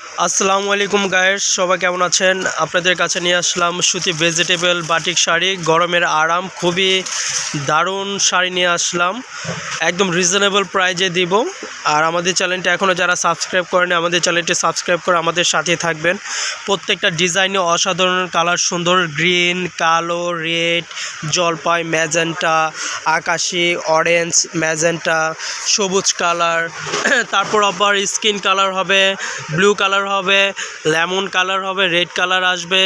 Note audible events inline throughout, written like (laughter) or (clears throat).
আসসালামু আলাইকুম গায়েস সবাই কেমন আছেন? আপনাদের কাছে নিয়ে আসলাম সুতি ভেজিটেবল বাটিক শাড়ি। গরমের আরাম, খুবই দারুণ শাড়ি নিয়ে আসলাম। একদম রিজনেবল প্রাইজে দিব। আর আমাদের চ্যানেলটি এখনও যারা সাবস্ক্রাইব করেনি, আমাদের চ্যানেলটি সাবস্ক্রাইব করে আমাদের সাথে থাকবেন। প্রত্যেকটা ডিজাইনে অসাধারণ কালার সুন্দর গ্রিন কালো রেড জলপাই ম্যাজেন্টা আকাশি অরেঞ্জ ম্যাজেন্টা সবুজ কালার (clears throat) তারপর আবার স্কিন কালার হবে ব্লু কালার হবে লেমন কালার হবে রেড কালার আসবে,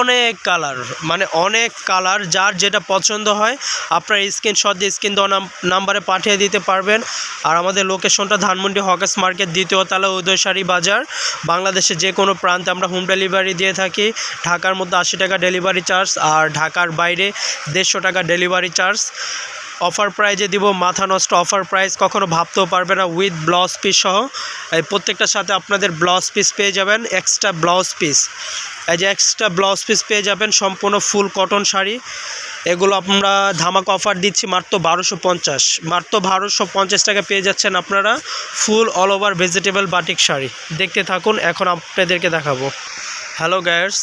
অনেক কালার মানে অনেক কালার যার যেটা পছন্দ হয়, আপনার স্ক্রিনশট দিয়ে স্ক্রিন দেওয়া নাম্বারে পাঠিয়ে দিতে পারবেন। আর আমাদের লোকেশনটা ধানমন্ডি হকাস মার্কেট দ্বিতীয় তালা উদয়সারি বাজার। বাংলাদেশে যে কোনো প্রান্তে আমরা হোম ডেলিভারি দিয়ে থাকি। ঢাকার মধ্যে আশি টাকা ডেলিভারি চার্জ আর ঢাকার বাইরে দেড়শো টাকা ডেলিভারি চার্জ অফার প্রাইজে দিব মাথা নষ্ট অফার প্রাইস কখনো ভাবতেও পারবে না উইথ ব্লাউজ পিস সহ। এই প্রত্যেকটার সাথে আপনাদের ব্লাউজ পিস পেয়ে যাবেন এক্সট্রা ব্লাউজ পিস এই যে এক্সট্রা ব্লাউজ পিস পেয়ে যাবেন, সম্পূর্ণ ফুল কটন শাড়ি। এগুলো আমরা ধামাকা অফার দিচ্ছি মাত্র বারোশো পঞ্চাশ। মাত্র বারোশো পঞ্চাশ টাকা পেয়ে যাচ্ছেন আপনারা full all over vegetable batik sari. দেখতে থাকুন, এখন আপনাদেরকে দেখাবো। হ্যালো গায়ার্স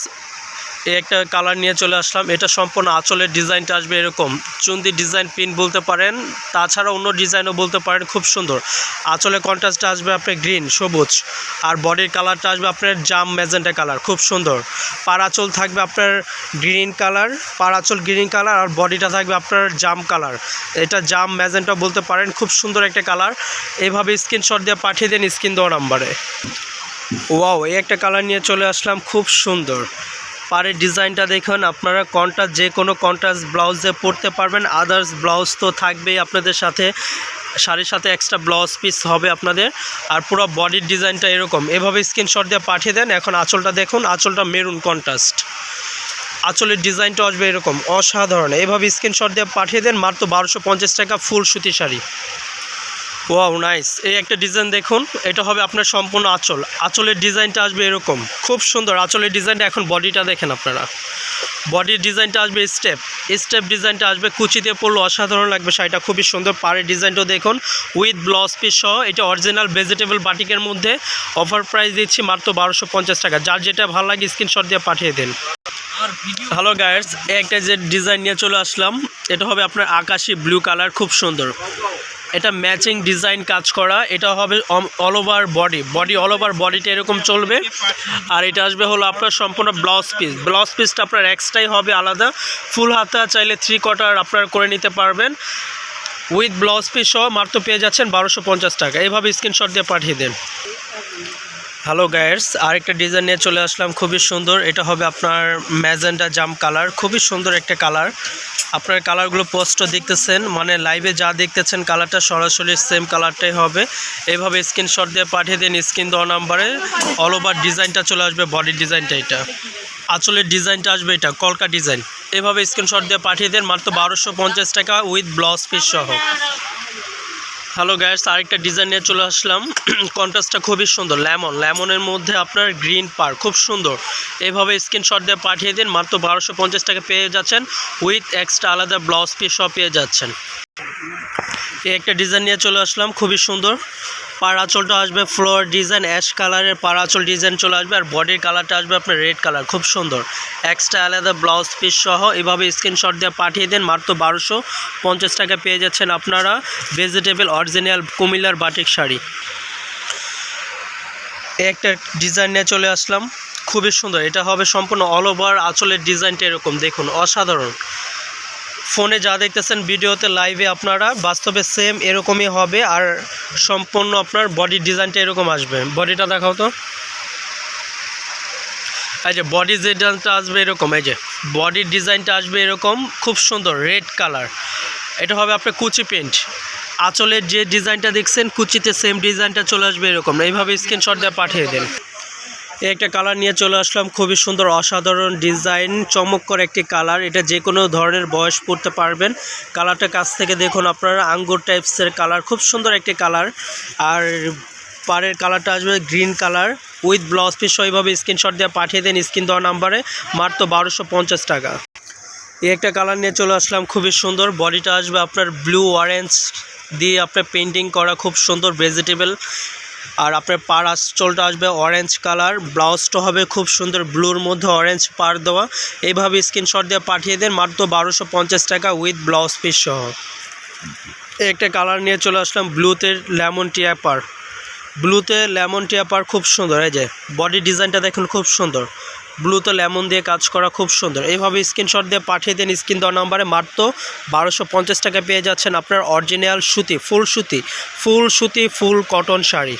এই একটা কালার নিয়ে চলে আসলাম। এটা সম্পূর্ণ আঁচলের ডিজাইনটা আসবে এরকম। চুন্দি ডিজাইন পিন বলতে পারেন তাছাড়া অন্য ডিজাইনও বলতে পারেন, খুব সুন্দর। আঁচলের কন্ট্রাস্টটা আসবে আপনার গ্রিন সবুজ। আর বডির কালারটা আসবে আপনার জাম ম্যাজেন্টা কালার খুব সুন্দর। পার আঁচল থাকবে আপনার গ্রিন কালার পার আঁচল গ্রিন কালার আর বডিটা থাকবে আপনার জাম কালার এটা জাম ম্যাজেন্টা বলতে পারেন, খুব সুন্দর একটা কালার এইভাবে স্ক্রিনশট দিয়ে পাঠিয়ে দেন স্ক্রিন দেওয়া নাম্বারে ওয়াও এই একটা কালার নিয়ে চলে আসলাম, খুব সুন্দর। পাড়ের ডিজাইনটা দেখুন, আপনারা কন্ট্রাস্ট যে কোনো কন্ট্রাস্ট ব্লাউজে পরতে পারবেন। আদার্স ব্লাউজ তো থাকবেই আপনাদের সাথে। শাড়ির সাথে এক্সট্রা ব্লাউজ পিস হবে আপনাদের। আর পুরো বডির ডিজাইনটা এরকম। এভাবে স্ক্রিনশট দিয়ে পাঠিয়ে দেন। এখন আঁচলটা দেখুন, আঁচলটা মেরুন কন্ট্রাস্ট আঁচলের ডিজাইনটা আসবে এরকম। অসাধারণ। এভাবে স্ক্রিনশট দিয়ে পাঠিয়ে দেন। মাত্র বারোশো টাকা ফুল সুতি শাড়ি। ওয়াও নাইস এই একটা ডিজাইন দেখুন, এটা হবে আপনার সম্পূর্ণ আঁচল। আঁচলের ডিজাইনটা আসবে এরকম। খুব সুন্দর, আঁচলের ডিজাইনটা এখন বডিটা দেখেন আপনারা। বডির ডিজাইনটা আসবে স্টেপ স্টেপ ডিজাইনটা আসবে কুচি দিয়ে পড়লে, অসাধারণ লাগবে শাড়িটা, খুবই সুন্দর। পাড়ের ডিজাইনটাও দেখুন উইথ ব্লাউজ পিস সহ, এটা অরিজিনাল ভেজিটেবল বাটিকের মধ্যে। অফার প্রাইস দিচ্ছি মাত্র বারোশো পঞ্চাশ টাকা। যার যেটা ভালো লাগে স্ক্রিনশট দিয়ে পাঠিয়ে দিন। হ্যালো গায়ার্স একটা যে ডিজাইন নিয়ে চলে আসলাম, এটা হবে আপনার আকাশি ব্লু কালার খুব সুন্দর। এটা ম্যাচিং ডিজাইন কাজ করা। এটা হবে all over body body all over বডিটা এরকম চলবে। আর এটা আসবে হলো আপনার সম্পূর্ণ ব্লাউজ পিস ব্লাউজ পিসটা আপনার এক্সট্রাই হবে আলাদা। ফুল হাতা চাইলে থ্রি কোয়ার্টার আপনার করে নিতে পারবেন। উইথ ব্লাউজ পিস সহ মাত্র পেয়ে যাচ্ছেন বারোশো টাকা। এইভাবে স্ক্রিনশট দিয়ে পাঠিয়ে দেন। হ্যালো গায়ার্স আরেকটা ডিজাইন নিয়ে চলে আসলাম। খুবই সুন্দর। এটা হবে আপনার ম্যাজেন্ডা জাম কালার খুবই সুন্দর একটা কালার আপনার কালারগুলো পোস্ট দেখতেছেন। মানে লাইভে যা দেখতেছেন কালারটা সরাসরি সেম কালারটাই হবে। এইভাবে স্ক্রিনশট দিয়ে পাঠিয়ে দিন। স্ক্রিন দেওয়া নাম্বারে অল ওভার ডিজাইনটা চলে আসবে। বডির ডিজাইনটা এটা। আঁচলের ডিজাইনটা আসবে এটা। কলকা ডিজাইন এভাবে স্ক্রিনশট দিয়ে পাঠিয়ে দেন। মাত্র বারোশো টাকা উইথ ব্লাউজ পিস সহ। হ্যালো গ্যাস আরেকটা ডিজাইন নিয়ে চলে আসলাম। (clears throat) কন্ট্রাস্টটা খুবই সুন্দর। লেমন লেমনের মধ্যে আপনার গ্রিন পার, খুব সুন্দর। এভাবে স্ক্রিনশট দিয়ে পাঠিয়ে দিন, মাত্র বারোশো পঞ্চাশ টাকা পেয়ে যাচ্ছেন। উইথ এক্সট্রা আলাদা ব্লাউজ পিস সব পেয়ে যাচ্ছেন। একটা ডিজাইন নিয়ে চলে আসলাম, খুবই সুন্দর। পার আঁচলটা আসবে ফ্লোর ডিজাইন অ্যাশ কালারের পার আঁচল ডিজাইন চলে আসবে, আর বডির কালারটা আসবে আপনার রেড কালার খুব সুন্দর। এক্সট্রা আলাদা ব্লাউজ পিস সহ এভাবে স্ক্রিনশট দিয়ে পাঠিয়ে দেন, মাত্র বারোশো পঞ্চাশ টাকা পেয়ে যাচ্ছেন আপনারা ভেজিটেবল অরিজিনাল কুমিল্লার বাটিক শাড়ি। একটা ডিজাইন নিয়ে চলে আসলাম, খুবই সুন্দর। এটা হবে সম্পূর্ণ অল ওভার আঁচলের ডিজাইনটা এরকম, দেখুন, অসাধারণ। ফোনে যা দেখতেছেন ভিডিওতে লাইভে আপনারা, বাস্তবে সেম এরকমই হবে আর সম্পূর্ণ আপনার বডির ডিজাইনটা এরকম আসবে। বডিটা দেখাও তো। এই যে বডি ডিজাইনটা আসবে এরকম, এই যে বডির ডিজাইনটা আসবে এরকম, খুব সুন্দর রেড কালার এটা হবে আপনার কুচি প্রিন্ট আঁচলের যে ডিজাইনটা দেখছেন, কুচিতে সেম ডিজাইনটা চলে আসবে এরকম। এইভাবে স্ক্রিনশট দিয়ে পাঠিয়ে দেন। একটা কালার নিয়ে চলে আসলাম। খুবই সুন্দর, অসাধারণ ডিজাইন চমক করে একটি কালার। এটা যে কোনো ধরনের বয়স পড়তে পারবেন। কালারটা কাছ থেকে দেখুন আপনারা, আঙ্গুর টাইপসের কালার। খুব সুন্দর একটি কালার। আর পাড়ের কালারটা আসবে green colour. With blouse piece এইভাবে স্ক্রিনশট দিয়ে পাঠিয়ে দেন স্ক্রিন দেওয়া নাম্বারে। মাত্র বারোশো টাকা। এই একটা কালার নিয়ে চলে আসলাম। খুবই সুন্দর। বডিটা আসবে আপনার ব্লু অরেঞ্জ দিয়ে আপনার পেন্টিং করা। খুব সুন্দর ভেজিটেবল আর আপনার পার আঁচলটা আসবে অরেঞ্জ কালার ব্লাউজটা হবে খুব সুন্দর ব্লুর মধ্যে অরেঞ্জ পার দেওয়া। এইভাবে স্ক্রিনশট দিয়ে পাঠিয়ে দেন, মাত্র বারোশো পঞ্চাশ টাকা উইথ ব্লাউজ পিস সহ। একটা কালার নিয়ে চলে আসলাম ব্লুতে লেমন টিয়াপার ব্লুতে লেমন টিয়াপার খুব সুন্দর, এই যে বডি ডিজাইনটা দেখুন খুব সুন্দর। ব্লুতে লেমন দিয়ে কাজ করা খুব সুন্দর। এইভাবে স্ক্রিনশট দিয়ে পাঠিয়ে দিন, স্ক্রিন দেওয়া নাম্বারে মাত্র বারোশো পঞ্চাশ টাকা পেয়ে যাচ্ছেন আপনার অরিজিনাল সুতি, ফুল সুতি ফুল সুতি, full cotton sari.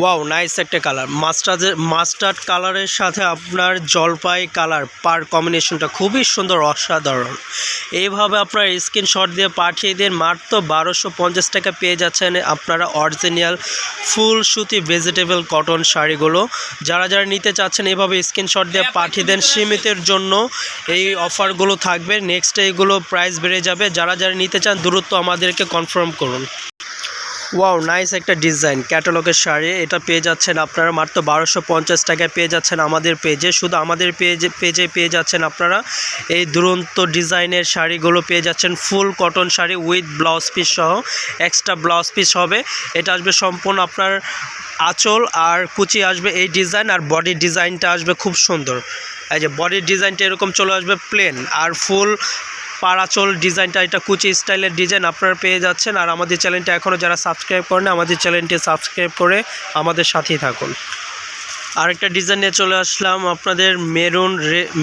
Wow nice একটা কালার মাস্টার্ডের মাস্টার্ড কালারের সাথে আপনার জলপাই কালার পার কম্বিনেশনটা খুবই সুন্দর অসাধারণ। এইভাবে আপনার স্ক্রিনশট দিয়ে পাঠিয়ে দিন। মাত্র বারোশো পঞ্চাশ টাকা পেয়ে যাচ্ছেন আপনারা অরিজিনাল ফুল সুতি ভেজিটেবল কটন শাড়িগুলো। যারা যারা নিতে চাচ্ছেন এইভাবে স্ক্রিনশট দিয়ে পাঠিয়ে দেন। সীমিতের জন্য এই অফারগুলো থাকবে। নেক্সট এইগুলো প্রাইস বেড়ে যাবে। যারা যারা নিতে চান দূরত্ব আমাদেরকে কনফার্ম করুন। ওয়াও নাইস একটা ডিজাইন ক্যাটালগের শাড়ি, এটা পেয়ে যাচ্ছেন আপনারা মাত্র বারোশো পঞ্চাশ টাকায় পেয়ে যাচ্ছেন আমাদের পেজে শুধু আমাদের পেজে পেজে পেয়ে যাচ্ছেন আপনারা এই দুরন্ত ডিজাইনের শাড়িগুলো পেয়ে যাচ্ছেন। Full cotton sari with blouse piece সহ এক্সট্রা ব্লাউজ পিস হবে। এটা আসবে সম্পূর্ণ আপনার আঁচল আর কুচি আসবে এই ডিজাইন আর বডির ডিজাইনটা আসবে খুব সুন্দর। এই যে বডির ডিজাইনটা এরকম চলে আসবে প্লেন আর ফুল পাড়াচল ডিজাইনটা, এটা কুচি স্টাইলের ডিজাইন আপনারা পেয়ে যাচ্ছেন। আর আমাদের চ্যানেলটা এখনও যারা সাবস্ক্রাইব করেন আমাদের চ্যানেলটি সাবস্ক্রাইব করে আমাদের সাথেই থাকুন। আরেকটা ডিজাইন নিয়ে চলে আসলাম আপনাদের maroon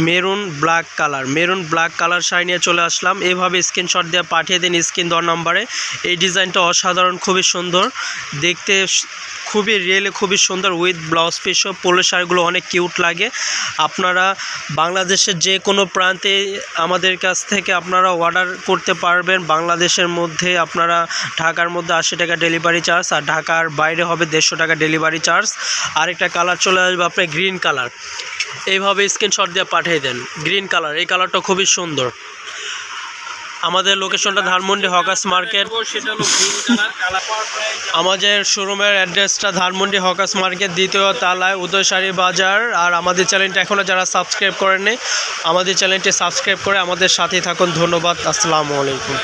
maroon black colour maroon black colour sari নিয়ে চলে আসলাম। এইভাবে স্ক্রিনশট দিয়ে পাঠিয়ে দিন স্ক্রিন দেওয়ার নাম্বারে এই ডিজাইনটা অসাধারণ, খুবই সুন্দর। দেখতে খুবই রিয়েলি খুবই সুন্দর উইথ ব্লাউজ পিসও পোলো শাড়িগুলো অনেক কিউট লাগে। আপনারা বাংলাদেশের যে কোনো প্রান্তে আমাদের কাছ থেকে আপনারা অর্ডার করতে পারবেন। বাংলাদেশের মধ্যে আপনারা ঢাকার মধ্যে আশি টাকা ডেলিভারি চার্জ আর ঢাকার বাইরে হবে দেড়শো টাকা ডেলিভারি চার্জ আরেকটা কালার চলে আসবে আপনার গ্রিন কালার এইভাবে স্ক্রিনশট দিয়ে পাঠিয়ে দেন গ্রিন কালার এই কালারটা খুবই সুন্দর। আমাদের লোকেশনটা ধানমন্ডি হকাস মার্কেট। আমাদের শোরুমের অ্যাড্রেসটা ধানমন্ডি হকার্স মার্কেট, দ্বিতীয় তালায় উদয়সারি বাজার। আর আমাদের চ্যানেলটা এখনও যারা সাবস্ক্রাইব করেননি, আমাদের চ্যানেলটি সাবস্ক্রাইব করে আমাদের সাথেই থাকুন। ধন্যবাদ, আসসালামু আলাইকুম।